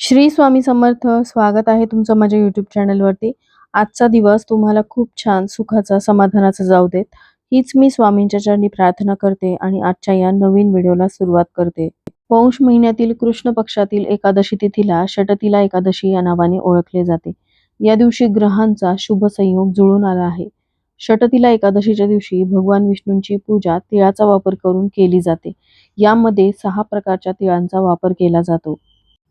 श्री स्वामी समर्थ स्वागत आहे तुमचं माझ्या यूट्यूब चॅनलवरती आजचा दिवस तुम्हाला खूप छान सुखाचा समाधानाचा जाऊ देत. हीच मी स्वामींच्या चरणी प्रार्थना करते आणि आजच्या या नवीन व्हिडिओला सुरुवात करते. पौष महिन्यातील कृष्ण पक्षातील एकादशी तिथीला षटतिला एकादशी या नावाने ओळखले जाते. या दिवशी ग्रहांचा शुभ संयोग जुळून आला आहे. षटतिला एकादशीच्या दिवशी भगवान विष्णूंची पूजा तिळाचा वापर करून केली जाते. यामध्ये सहा प्रकारच्या तिळांचा वापर केला जातो.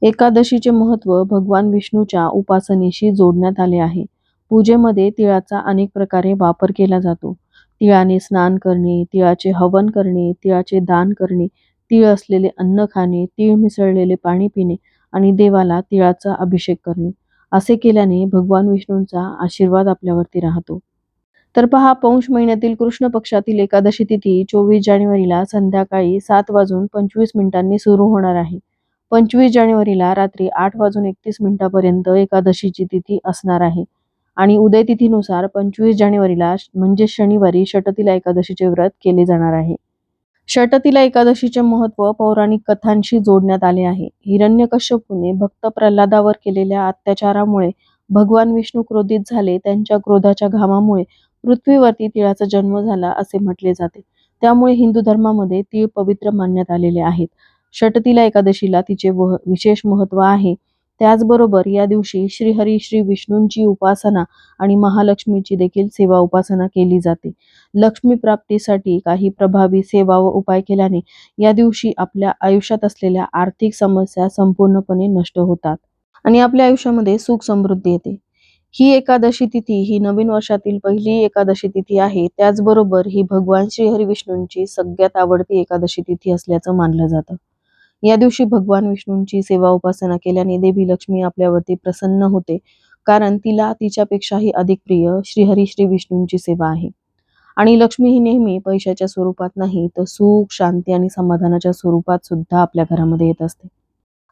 एकादशीचे महत्त्व भगवान विष्णूच्या उपासनेशी जोडण्यात आले आहे. पूजेमध्ये तिळाचा अनेक प्रकारे वापर केला जातो. तिळाने स्नान करणे तिळाचे हवन करणे तिळाचे दान करणे तिळ असलेले अन्न खाणे तिळ मिसळलेले पाणी पिणे आणि देवाला तिळाचा अभिषेक करणे. असे केल्याने भगवान विष्णूंचा आशीर्वाद आपल्यावरती राहतो. तर पहा पौष महिन्यातील कृष्ण पक्षातील एकादशी तिथी चोवीस जानेवारीला संध्याकाळी सात वाजून पंचवीस मिनिटांनी सुरू होणार आहे. पंचवीस जानेवारीला रात्री आठ वाजून एकतीस मिनिटापर्यंत एकादशीची तिथी असणार आहे. आणि उदय तिथीनुसार पंचवीस जानेवारीला म्हणजे शनिवारी षटतिला एकादशीचे व्रत केले जाणार आहे. षटतिला एकादशीचे महत्त्व पौराणिक कथांशी जोडण्यात आले आहे. हिरण्यकश्यपूने भक्त प्रल्हादावर केलेल्या अत्याचारामुळे भगवान विष्णू क्रोधित झाले त्यांच्या क्रोधाच्या घामामुळे पृथ्वीवरती तिळाचा जन्म झाला असे म्हटले जाते. त्यामुळे हिंदू धर्मामध्ये तीळ पवित्र मानण्यात आलेले आहेत. षटतिला एकादशीला तिचे वह- विशेष महत्त्व आहे. त्याचबरोबर या दिवशी श्रीहरी श्री विष्णूंची उपासना आणि महालक्ष्मीची देखील सेवा उपासना केली जाते. लक्ष्मी प्राप्तीसाठी काही प्रभावी सेवा व उपाय केल्याने या दिवशी आपल्या आयुष्यात असलेल्या आर्थिक समस्या संपूर्णपणे नष्ट होतात आणि आपल्या आयुष्यामध्ये सुख समृद्धी येते. ही एकादशी तिथी ही नवीन वर्षातील पहिली एकादशी तिथी आहे. त्याचबरोबर ही भगवान श्रीहरी विष्णूंची सगळ्यात आवडती एकादशी तिथी असल्याचं मानलं जातं. या दिवशी भगवान विष्णूंची सेवा उपासना केल्याने देवी लक्ष्मी आपल्यावरती प्रसन्न होते कारण तिला तिच्यापेक्षाही अधिक प्रिय श्रीहरी श्री विष्णूंची सेवा आहे. आणि लक्ष्मी ही नेहमी पैशाच्या स्वरूपात नाही तर सुख शांती आणि समाधानाच्या स्वरूपात सुद्धा आपल्या घरामध्ये येत असते.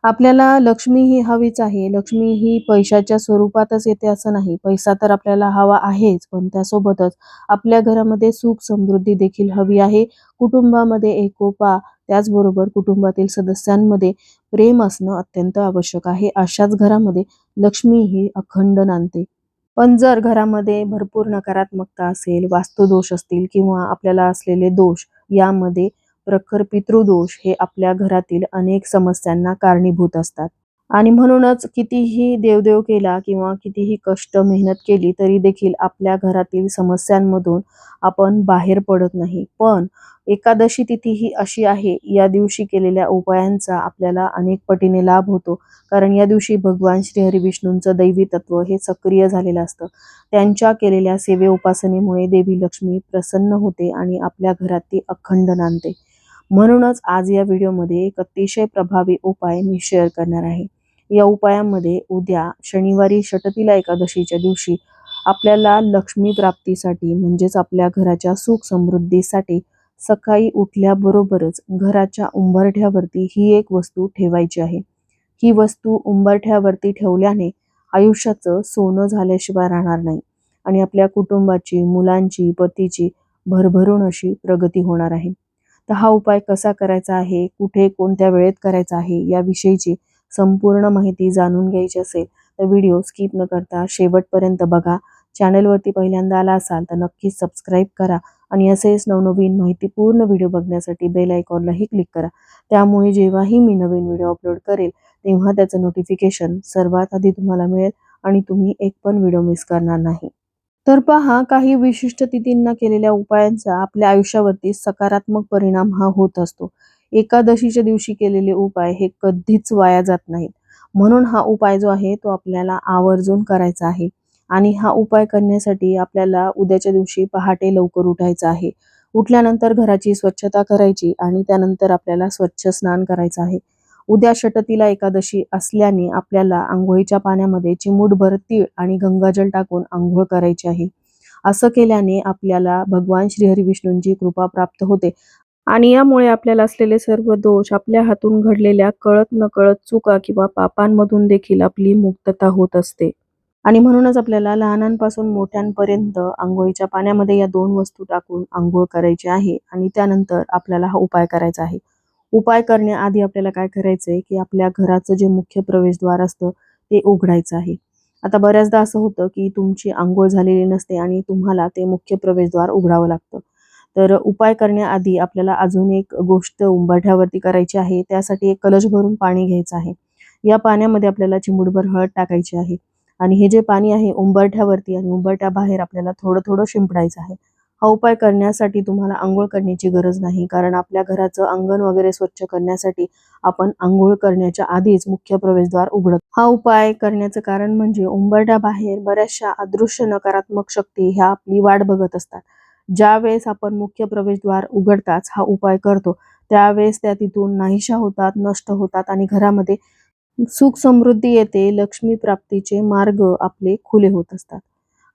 आपल्याला लक्ष्मी ही हवीच आहे लक्ष्मी ही पैशाच्या स्वरूपातच येते असं नाही पैसा तर आपल्याला हवा आहेच पण त्यासोबतच आपल्या घरामध्ये सुख समृद्धी देखील हवी आहे कुटुंबामध्ये एकोपा त्याचबरोबर कुटुंबातील सदस्यांमध्ये प्रेम असणं अत्यंत आवश्यक आहे. अशाच घरामध्ये लक्ष्मी ही अखंड नांदते. पण जर घरामध्ये भरपूर नकारात्मकता असेल वास्तुदोष असतील किंवा आपल्याला असलेले दोष यामध्ये प्रखर पितृदोष हे आपल्या घरातील अनेक समस्यांना कारणीभूत असतात. आणि म्हणूनच कितीही देवदेव केला किंवा कितीही कष्ट मेहनत केली तरी देखील आपल्या घरातील समस्यांमधून आपण बाहेर पडत नाही. पण एकादशी तिथी ही अशी आहे या दिवशी केलेल्या उपायांचा आपल्याला अनेक पटीने लाभ होतो. कारण या दिवशी भगवान श्री विष्णूंचं दैवी तत्व हे सक्रिय झालेलं असतं. त्यांच्या केलेल्या सेवे उपासनेमुळे देवी लक्ष्मी प्रसन्न होते आणि आपल्या घरात ती अखंड नांदते. म्हणूनच आज या व्हिडिओमध्ये एक अतिशय प्रभावी उपाय मी शेअर करणार आहे. या उपायामध्ये उद्या शनिवारी षटतीला एकादशीच्या दिवशी आपल्याला लक्ष्मी प्राप्तीसाठी म्हणजेच आपल्या घराच्या सुख समृद्धीसाठी सकाळी उठल्याबरोबरच घराच्या उंबरठ्यावरती ही एक वस्तू ठेवायची आहे. ही वस्तू उंबरठ्यावरती ठेवल्याने आयुष्याचं सोनं झाल्याशिवाय राहणार नाही आणि आपल्या कुटुंबाची मुलांची पतीची भरभरून अशी प्रगती होणार आहे. तर हा उपाय कसा करायचा आहे? कुठे कोणत्या वेळेत करायचा आहे? याविषयीची संपूर्ण माहिती जाणून घ्यायची असेल तर व्हिडिओ स्किप न करता शेवटपर्यंत बघा. चॅनलवरती पहिल्यांदा आला असाल तर नक्कीच सबस्क्राईब करा आणि असेच नवनवीन माहितीपूर्ण व्हिडिओ बघण्यासाठी बेल आयकॉनलाही क्लिक करा. त्यामुळे जेव्हाही मी नवीन व्हिडिओ अपलोड करेल तेव्हा त्याचं नोटिफिकेशन सर्वात आधी तुम्हाला मिळेल आणि तुम्ही एक पण व्हिडिओ मिस करणार नाही. तर पहा काही विशिष्ट तिथींना केलेल्या उपायांचा आपल्या आयुष्यावरती सकारात्मक परिणाम हा होत असतो. एकादशीच्या दिवशी केलेले उपाय हे कधीच वाया जात नाहीत. म्हणून हा उपाय जो आहे तो आपल्याला आवर्जून करायचा आहे. आणि हा उपाय करण्यासाठी आपल्याला उद्याच्या दिवशी पहाटे लवकर उठायचं आहे. उठल्यानंतर घराची स्वच्छता करायची आणि त्यानंतर आपल्याला स्वच्छ स्नान करायचं आहे. उद्या षटतीला एकादशी असल्याने आपल्याला आंघोळीच्या पाण्यामध्ये चिमूटभर तीळ आणि गंगाजल टाकून आंघोळ करायची आहे. असं केल्याने आपल्याला भगवान श्रीहरी विष्णूंची कृपा प्राप्त होते. आणि यामुळे आपल्याला असलेले सर्व दोष आपल्या हातून घडलेल्या कळत नकळत चुका किंवा पापांमधून देखील आपली मुक्तता होत असते. आणि म्हणूनच आपल्याला लहानांपासून मोठ्यांपर्यंत आंघोळीच्या पाण्यामध्ये या दोन वस्तू टाकून आंघोळ करायची आहे आणि त्यानंतर आपल्याला हा उपाय करायचा आहे. उपाय करण्याआधी आपल्याला काय करायचंय की आपल्या घराचं जे मुख्य प्रवेशद्वार असतं ते उघडायचं आहे. आता बऱ्याचदा असं होतं की तुमची आंघोळ झालेली नसते आणि तुम्हाला ते मुख्य प्रवेशद्वार उघडावं लागतं. तर उपाय करण्याआधी आपल्याला अजून एक गोष्ट उंबरठ्यावरती करायची आहे. त्यासाठी एक कलश भरून पाणी घ्यायचं आहे. या पाण्यामध्ये आपल्याला चिमुडभर हळद टाकायची आहे. आणि हे जे पाणी आहे उंबरठ्यावरती आणि उंबरठ्या बाहेर आपल्याला थोडं थोडं शिंपडायचं आहे. हा उपाय करण्यासाठी तुम्हाला आंघोळ करण्याची गरज नाही. कारण आपल्या घराचं अंगण वगैरे स्वच्छ करण्यासाठी आपण आंघोळ करण्याच्या आधीच मुख्य प्रवेशद्वार उघडत. हा उपाय करण्याचं कारण म्हणजे उंबरठ्या बाहेर बऱ्याचशा अदृश्य नकारात्मक शक्ती ह्या आपली वाट बघत असतात. ज्या वेळेस आपण मुख्य प्रवेशद्वार उघडताच हा उपाय करतो त्यावेळेस त्या तिथून नाहीशा होतात नष्ट होतात आणि घरामध्ये सुख समृद्धी येते लक्ष्मी प्राप्तीचे मार्ग आपले खुले होत असतात.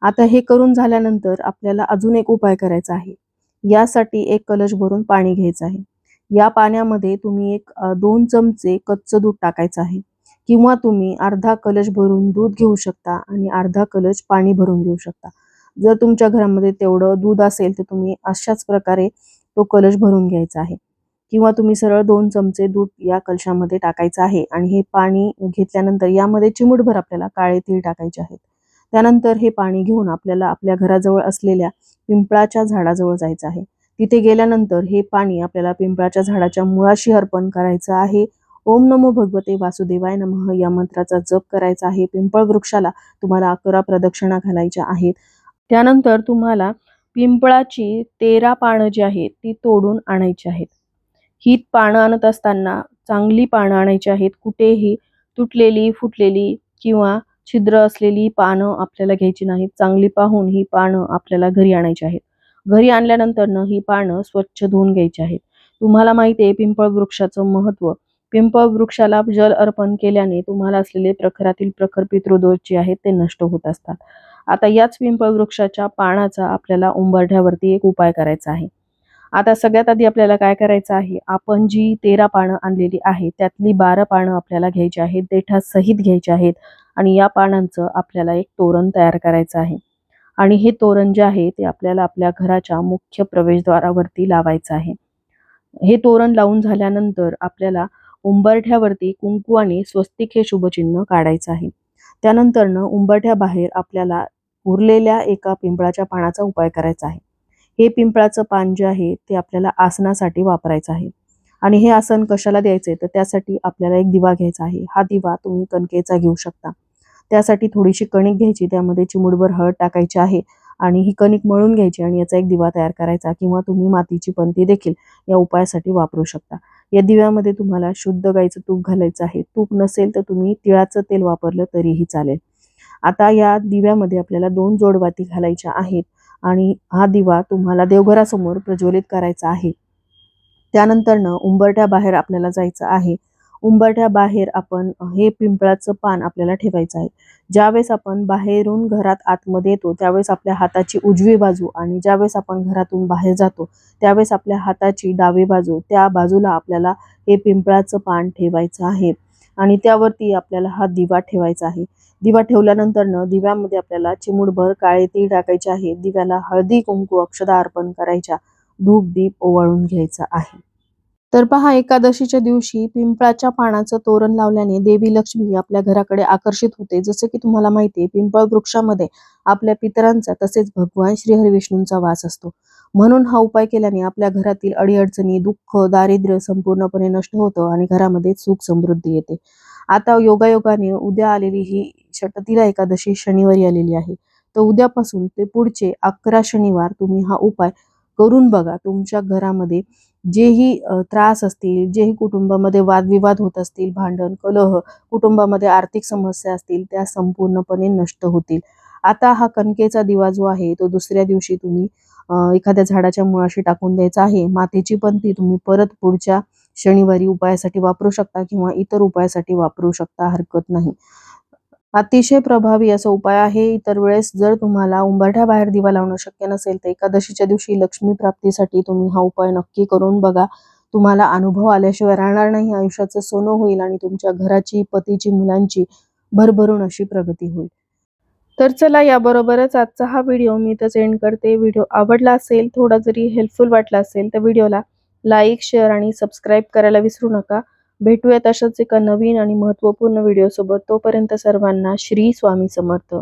आता हे करून झाल्यानंतर आपल्याला अजून एक उपाय करायचा आहे. यासाठी एक कलश भरून पाणी घ्यायचं आहे. या पाण्यामध्ये तुम्ही एक दोन चमचे कच्चं दूध टाकायचं आहे. किंवा तुम्ही अर्धा कलश भरून दूध घेऊ शकता आणि अर्धा कलश पाणी भरून घेऊ शकता. जर तुमच्या घरामध्ये तेवढं दूध असेल तर तुम्ही अशाच प्रकारे तो कलश भरून घ्यायचा आहे. किंवा तुम्ही सरळ दोन चमचे दूध या कलशामध्ये टाकायचं आहे आणि हे पाणी घेतल्यानंतर यामध्ये चिमूटभर आपल्याला काळे तीळ टाकायचे आहेत. त्यानंतर हे पाणी घेऊन आपल्याला आपल्या घराजवळ असलेल्या पिंपळाच्या झाडाजवळ जायचं आहे. तिथे गेल्यानंतर हे पाणी आपल्याला पिंपळाच्या झाडाच्या मुळाशी अर्पण करायचं आहे. ओम नमो भगवते वासुदेवाय नमः. या मंत्राचा जप करायचा आहे. पिंपळ वृक्षाला तुम्हाला अकरा प्रदक्षिणा घालायच्या आहेत. त्यानंतर तुम्हाला पिंपळाची तेरा पानं जी आहेत ती तोडून आणायची आहेत. ही पानं आणत असताना चांगली पानं आणायची आहेत कुठेही तुटलेली फुटलेली किंवा छिद्र असलेली पानं आपल्याला घ्यायची नाहीत. चांगली पाहून ही पानं आपल्याला घरी आणायची आहेत. घरी आणल्यानंतर ही पानं स्वच्छ धुवून घ्यायची आहेत. तुम्हाला माहिती आहे पिंपळ वृक्षाचं महत्त्व पिंपळ वृक्षाला जल अर्पण केल्याने तुम्हाला असलेले प्रखरातील प्रखर पितृदोष जे आहेत ते नष्ट होत असतात. आता याच पिंपळ वृक्षाच्या पानाचा आपल्याला उंबरठ्यावरती एक उपाय करायचा आहे. आता सगळ्यात आधी आपल्याला काय करायचं आहे? आपण जी तेरा पानं आणलेली आहे त्यातली बारा पानं आपल्याला घ्यायची आहेत देठा सहित घ्यायची आहेत आणि या पानांचं आपल्याला एक तोरण तयार करायचं आहे. आणि हे तोरण जे आहे ते आपल्याला आपल्या घराच्या मुख्य प्रवेशद्वारावरती लावायचं आहे. हे तोरण लावून झाल्यानंतर आपल्याला उंबरठ्यावरती कुंकवाने स्वस्तिक हे शुभचिन्ह काढायचं आहे. त्यानंतर उंबरठ्या बाहेर आपल्याला उरलेल्या एका पिंपळाच्या पानाचा उपाय करायचा आहे. हे पिंपळाचं पान जे आहे ते आपल्याला आसनासाठी वापरायचं आहे. आणि हे आसन कशाला द्यायचे तर त्यासाठी आपल्याला एक दिवा घ्यायचा आहे. हा दिवा तुम्ही कणकेचा घेऊ शकता. त्यासाठी थोडीशी कणिक घ्यायची त्यामध्ये चिमुडभर हळद टाकायची आहे. आणि ही कणिक मळून घ्यायची आणि याचा एक दिवा तयार करायचा किंवा तुम्ही मातीची पंती देखील या उपायासाठी वापरू शकता. या दिव्यामध्ये तुम्हाला शुद्ध गाईचं तूप घालायचं आहे. तूप नसेल तर तुम्ही तिळाचं तेल वापरलं तरीही चालेल. आता या दिव्यामध्ये आपल्याला दोन जोडवाती घालायच्या आहेत आणि हा दिवा तुम्हाला देवघरासमोर प्रज्वलित करायचा आहे. त्यानंतरनं उंबरट्या बाहेर आपल्याला जायचं आहे. उंबरठ्या बाहेर आपण हे पिंपळाचं पान आपल्याला ठेवायचं आहे. ज्यावेळेस आपण बाहेरून घरात आतमध्ये येतो त्यावेळेस आपल्या हाताची उजवी बाजू आणि ज्यावेळेस आपण घरातून बाहेर जातो त्यावेळेस आपल्या हाताची डावी बाजू त्या बाजूला आपल्याला हे पिंपळाचं पान ठेवायचं आहे. आणि त्यावरती आपल्याला हा दिवा ठेवायचा आहे. दिवा ठेवल्यानंतर दिव्यामध्ये आपल्याला चिमूडभर काळे तीळ टाकायचे आहे. दिव्याला हळदी कुंकू अक्षदा अर्पण करायच्या. धूप दीप ओवाळून घ्यायचा आहे. तर पहा एकादशीच्या दिवशी पिंपळाच्या पानाचं तोरण लावल्याने देवी लक्ष्मी आपल्या घराकडे आकर्षित होते. जसे की तुम्हाला माहिती आहे पिंपळ वृक्षामध्ये आपल्या पितरांचा तसेच भगवान श्रीहरी विष्णूंचा वास असतो. म्हणून हा उपाय केल्याने आपल्या घरातील अडीअडचणी दुःख दारिद्र्य संपूर्णपणे नष्ट होतं आणि घरामध्ये सुख समृद्धी येते. आता योगायोगाने उद्या आलेली ही षटतीला एकादशी शनिवारी आलेली आहे. तर उद्यापासून ते पुढचे अकरा शनिवार तुम्ही हा उपाय करून बघा. तुमच्या घरामध्ये जेही त्रास असतील जेही कुटुंबामध्ये वादविवाद होत असतील भांडण कलह कुटुंबामध्ये आर्थिक समस्या असतील त्या संपूर्णपणे नष्ट होतील. आता हा कणकेचा दिवा जो आहे तो दुसऱ्या दिवशी तुम्ही एखाद्या झाडाच्या मुळाशी टाकून द्यायचा आहे. मातेची ती तुम्ही परत पुढच्या शनिवारी उपायासाठी वापरू शकता किंवा इतर उपायासाठी वापरू शकता हरकत नाही. अतिशय प्रभावी असा उपाय आहे. इतर वेळेस जर तुम्हाला उंबरठ्या बाहेर दिवा लावणं शक्य नसेल तर एकादशीच्या दिवशी लक्ष्मी प्राप्तीसाठी तुम्ही हा उपाय नक्की करून बघा. तुम्हाला अनुभव आल्याशिवाय राहणार नाही. आयुष्याचं सोनं होईल आणि तुमच्या घराची पतीची मुलांची भरभरून अशी प्रगती होईल. तर चला याबरोबरच आजचा हा व्हिडिओ मी इथंच एंड करते. व्हिडिओ आवडला असेल थोडा जरी हेल्पफुल वाटला असेल तर व्हिडिओला लाईक शेअर आणि सबस्क्राईब करायला विसरू नका. भेटूयात अशाच एका नवीन आणि महत्त्वपूर्ण व्हिडिओसोबत तोपर्यंत सर्वांना श्री स्वामी समर्थ.